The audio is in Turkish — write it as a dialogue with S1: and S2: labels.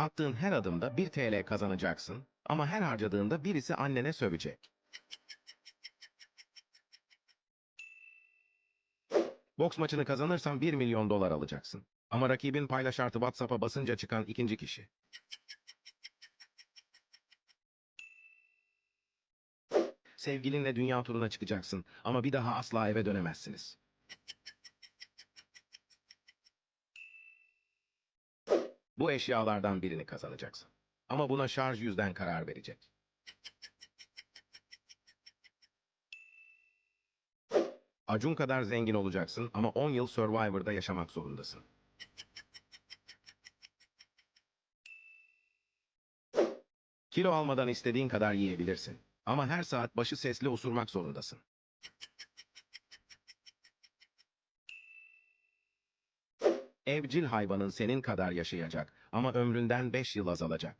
S1: Attığın her adımda 1 TL kazanacaksın ama her harcadığında birisi annene sövecek. Boks maçını kazanırsan 1 milyon dolar alacaksın. Ama rakibin paylaş artı WhatsApp'a basınca çıkan ikinci kişi. Sevgilinle dünya turuna çıkacaksın ama bir daha asla eve dönemezsiniz. Bu eşyalardan birini kazanacaksın. Ama buna şarj yüzden karar verecek. Acun kadar zengin olacaksın ama 10 yıl Survivor'da yaşamak zorundasın. Kilo almadan istediğin kadar yiyebilirsin. Ama her saat başı sesli osurmak zorundasın. Evcil hayvanın senin kadar yaşayacak ama ömründen 5 yıl azalacak.